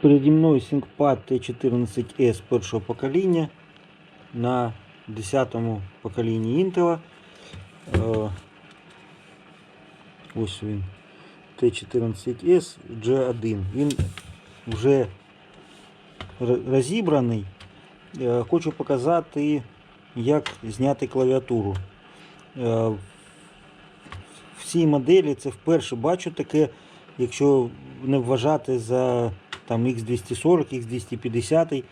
Переді мною ThinkPad T14S першого покоління на 10-му поколінні Intel. Ось він. T14S G1. Він вже розібраний. Хочу показати, як зняти клавіатуру. В цій моделі це вперше бачу таке, якщо не вважати за там X240, X250,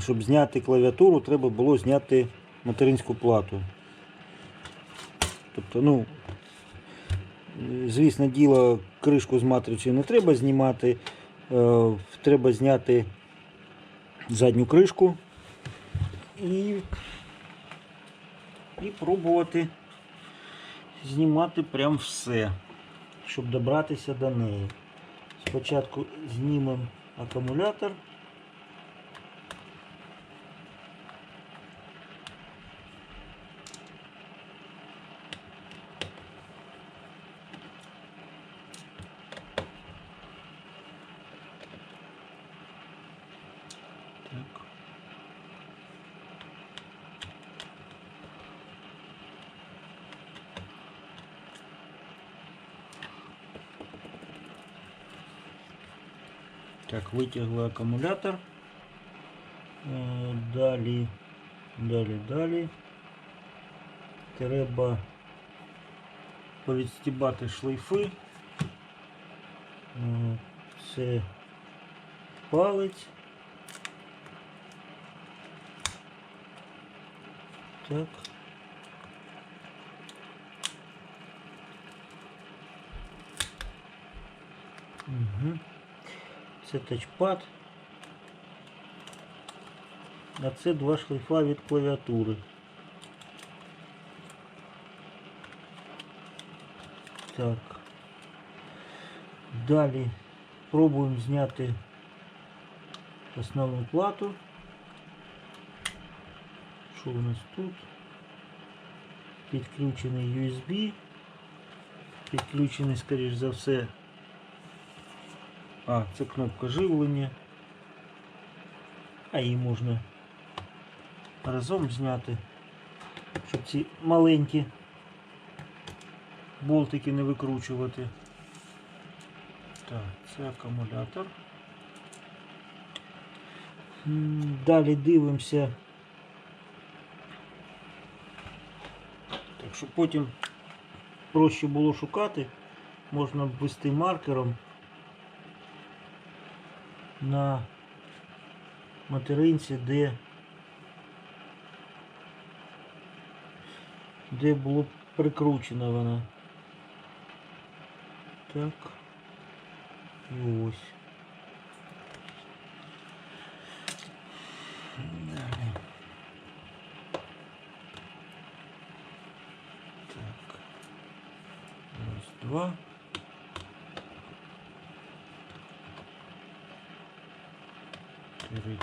щоб зняти клавіатуру, треба було зняти материнську плату. Тобто, ну, звісно, діло, кришку з матрицею не треба знімати, е, треба зняти задню кришку і, і пробувати знімати прям все, щоб добратися до неї. Спочатку знімемо акумулятор. Так. Так, витягли акумулятор. Далі, далі, далі. Треба повідстібати шлейфи. Е, Це палець. Так. Угу. Це тачпад. А це два шлейфа від клавіатури. Так. Далі пробуємо зняти основну плату. Що у нас тут? Підключений USB. Підключений, скоріш за все, а, це кнопка живлення. А її можна разом зняти, щоб ці маленькі болтики не викручувати. Так, це акумулятор. Далі дивимося. Так, щоб потім проще було шукати, можна ввести маркером на материнці, де, де було прикручена вона. Так. І ось. Так. Ось два.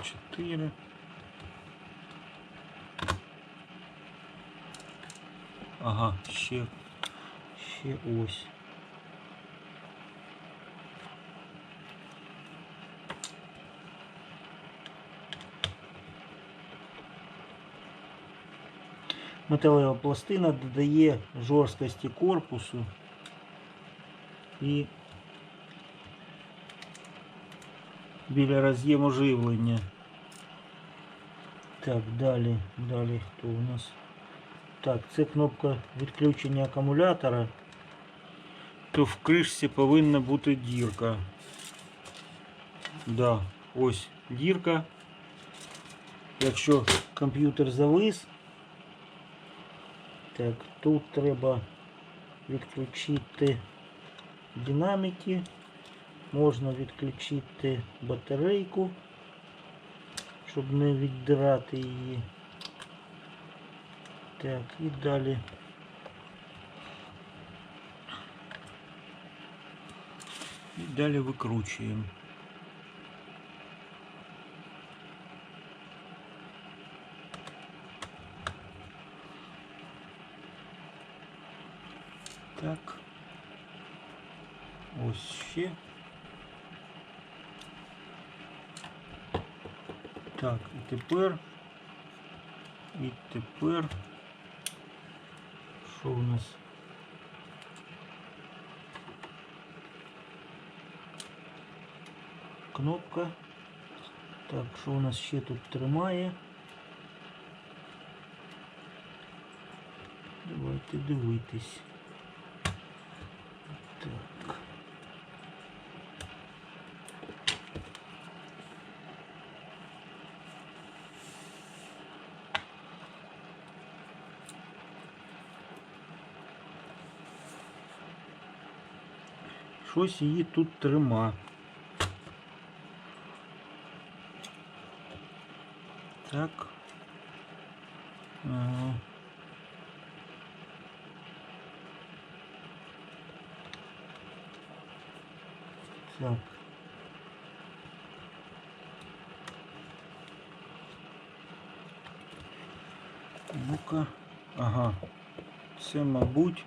Три, чотири. Ага, ще, ще ось. Металева пластина додає жорсткості корпусу і біля роз'єму живлення. Так, далі, далі хто у нас? Так, це кнопка відключення акумулятора. То в кришці повинна бути дірка. Да, ось дірка. Якщо комп'ютер завис, так, тут треба відключити динаміки. Можна відключити батарейку, щоб не віддирати її. Так, і далі. І далі викручуємо. Так. Ось ще. Так, і тепер. І тепер. Що у нас? Кнопка. Так, що у нас ще тут тримає? Давайте дивитись. Так. Щось її тут трима. Так. Так. Ну-ка. Ага. Це, мабуть.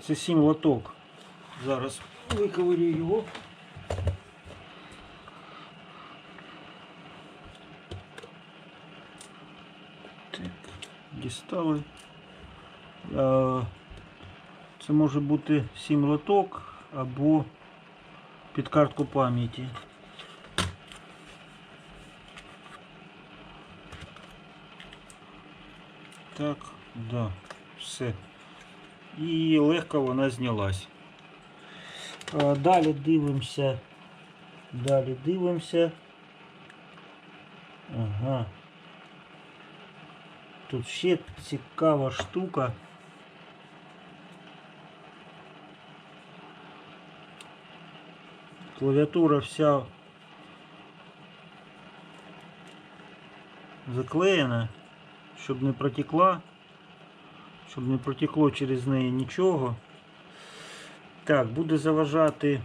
Це сім лоток. Зараз виковирю його. Так, дістали. Це може бути сім лоток або під картку пам'яті. Так, да, все. І легко вона знялась. Далі дивимося. Далі дивимося. Ага. Тут ще цікава штука. Клавіатура вся заклеєна, щоб не протекла, щоб не протекло через неї нічого. Так, буде заважати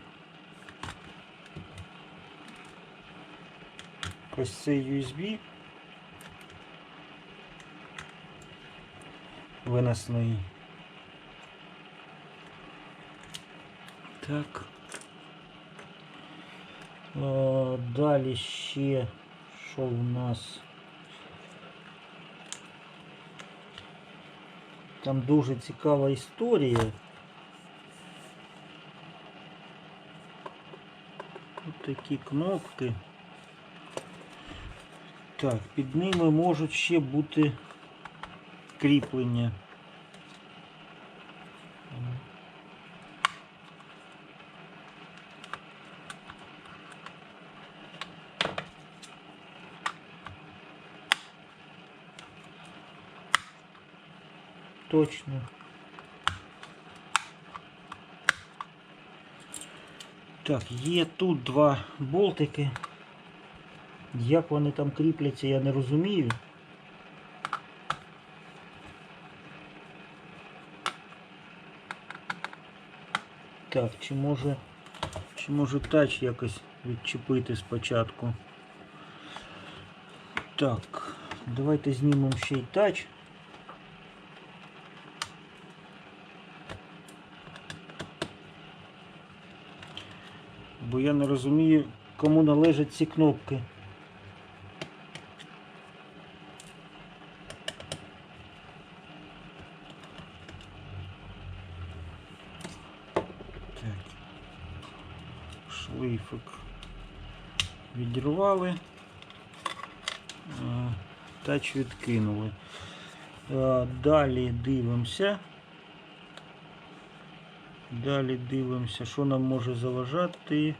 ось цей USB виносний. Так. Е, Далі ще що у нас? Там дуже цікава історія. Ось такі кнопки. Так, під ними можуть ще бути кріплення. Точно. Так, є тут два болтики. Як вони там кріпляться, я не розумію. Так, чи може, чи може тач якось відчепити спочатку? Так, давайте знімемо ще й тач. Я не розумію, кому належать ці кнопки. Так. Шлейфик відірвали, Е, тач відкинули. Е, Далі дивимося. Далі дивимося, що нам може заважати.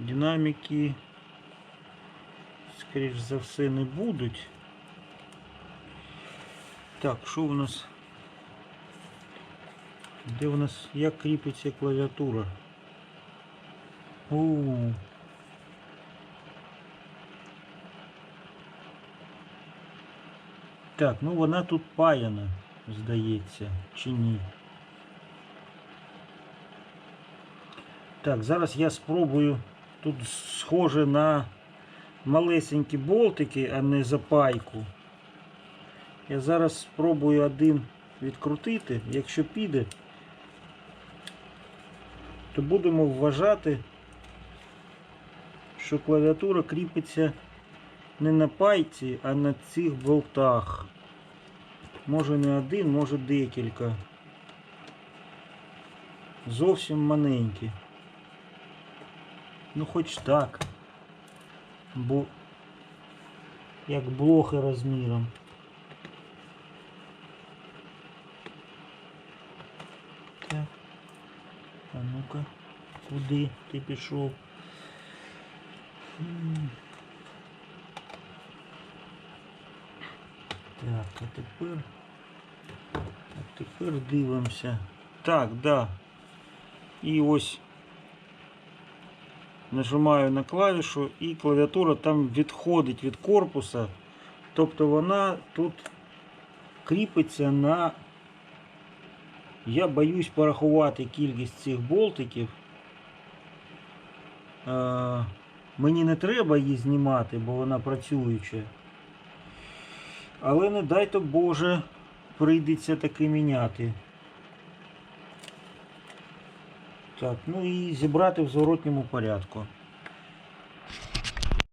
Динаміки, скоріш за все, не будуть. Так, що у нас? Де у нас як кріпиться клавіатура? У. Так, ну вона тут паяна, здається, чи ні. Так, зараз я спробую Тут схоже на малесенькі болтики, а не запайку. Я зараз спробую один відкрутити. Якщо піде, то будемо вважати, що клавіатура кріпиться не на пайці, а на цих болтах. Може не один, може декілька. Зовсім маленькі. Ну хоч так. Бо як блохи розміром. Так. А ну-ка, куди ти пішов? Так, а тепер. А тепер дивимося. Так, да. І ось нажимаю на клавішу і клавіатура там відходить від корпуса. Тобто вона тут кріпиться на. Я боюсь порахувати кількість цих болтиків. Е, мені не треба її знімати, бо вона працююча. Але не дай то Боже, прийдеться таки міняти. Так, ну і зібрати в зворотньому порядку.